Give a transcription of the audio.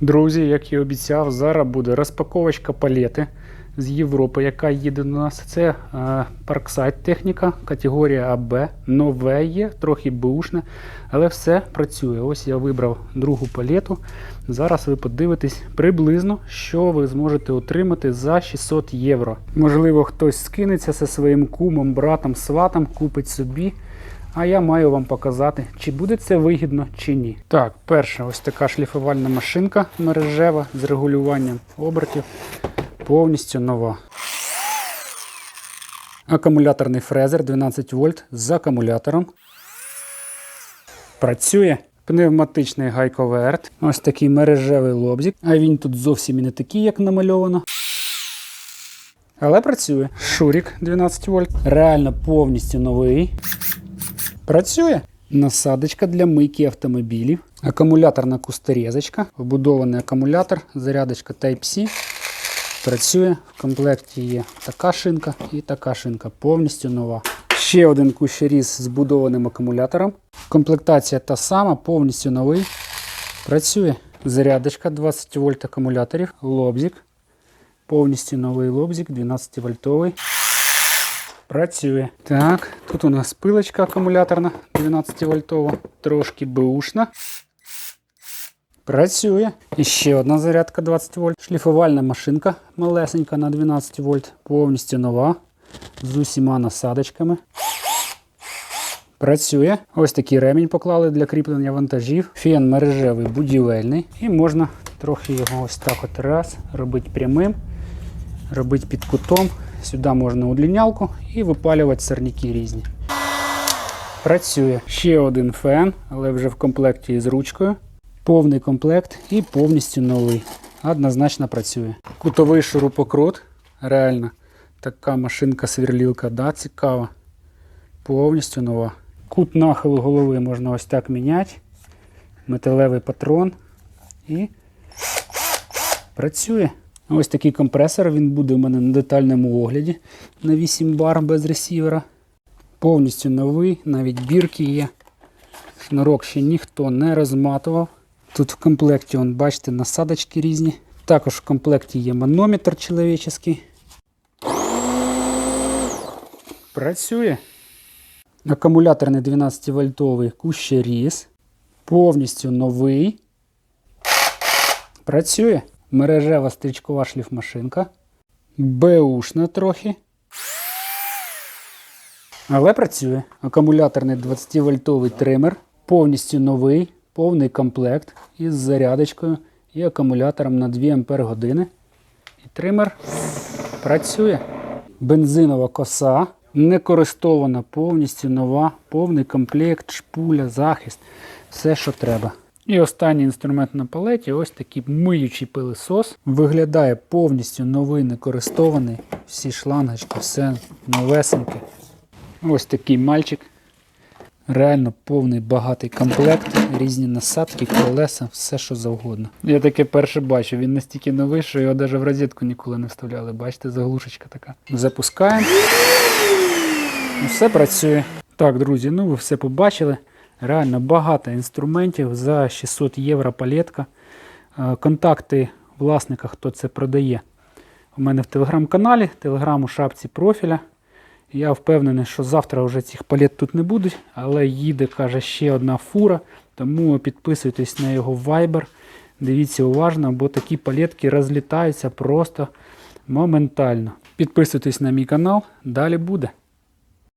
Друзі, як і обіцяв, зараз буде розпаковочка палети з Європи, яка їде до нас. Це е, техніка, категорія АБ. Нове є, трохи бушне, але все працює. Ось я вибрав другу палету. Зараз ви подивитесь приблизно, що ви зможете отримати за 600 євро. Можливо, хтось скинеться зі своїм кумом, братом, сватом, купить собі. А я маю вам показати, чи буде це вигідно чи ні. Так, перша ось така шліфувальна машинка мережева з регулюванням обертів. Повністю нова. Акумуляторний фрезер 12 вольт з акумулятором. Працює. Пневматичний гайковерт. Ось такий мережевий лобзик. А він тут зовсім і не такий, як намальовано. Але працює. Шурік 12 вольт. Реально повністю новий. Працює. Насадочка для мийки автомобілів. Акумуляторна кусторезочка. Вбудований акумулятор, зарядочка Type-C. Працює. В комплекті є така шинка і така шинка. Повністю нова. Ще один кущеріз з збудованим акумулятором. Комплектація та сама, повністю новий. Працює. Зарядочка 20 вольт акумуляторів. Лобзик. Повністю новий лобзик, 12 вольтовий. Працює. Так, тут у нас пилочка акумуляторна 12 вольтова, трошки бушна. Працює. І ще одна зарядка 20 вольт. Шліфувальна машинка малесенька на 12 вольт. Повністю нова. З усіма насадочками. Працює. Ось такий ремінь поклали для кріплення вантажів. Фен мережевий будівельний. І можна трохи його ось так от раз робити прямим, робити під кутом. Сюди можна удлінялку і випалювати сорняки різні. Працює ще один фен, але вже в комплекті із ручкою. Повний комплект і повністю новий. Однозначно працює. Кутовий шурупокрут. Реально. Така машинка-сверлілка, да, цікава. Повністю нова. Кут нахилу голови можна ось так міняти. Металевий патрон. І працює. Ось такий компресор, він буде у мене на детальному огляді на 8 бар без ресівера. Повністю новий, навіть бірки є. Шнурок ще ніхто не розматував. Тут в комплекті, он, бачите, насадочки різні. Також в комплекті є манометр чоловічий. Працює. Акумуляторний 12 вольтовий кущеріз. Повністю новий. Працює. Мережева стрічкова шліфмашинка. Беушна трохи. Але працює. Акумуляторний 20 вольтовий тример. Повністю новий, повний комплект із зарядочкою і акумулятором на 2 Ампер години. І тример працює. Бензинова коса. Не користована, повністю нова, повний комплект, шпуля, захист, все, що треба. І останній інструмент на палеті ось такий миючий пилисос. Виглядає повністю новий, не користований. Всі шлангочки, все новесеньке. Ось такий мальчик. Реально повний багатий комплект, різні насадки, колеса, все що завгодно. Я таке перше бачу, він настільки новий, що його навіть в розетку ніколи не вставляли. Бачите, заглушечка така. Запускаємо. Все працює. Так, друзі, ну ви все побачили. Реально багато інструментів за 600 євро палетка. Е, Контакти власника, хто це продає. У мене в телеграм-каналі, телеграм у шапці профіля. Я впевнений, що завтра вже цих палет тут не будуть, але їде, каже, ще одна фура. Тому підписуйтесь на його Viber. Дивіться уважно, бо такі палетки розлітаються просто моментально. Підписуйтесь на мій канал, далі буде.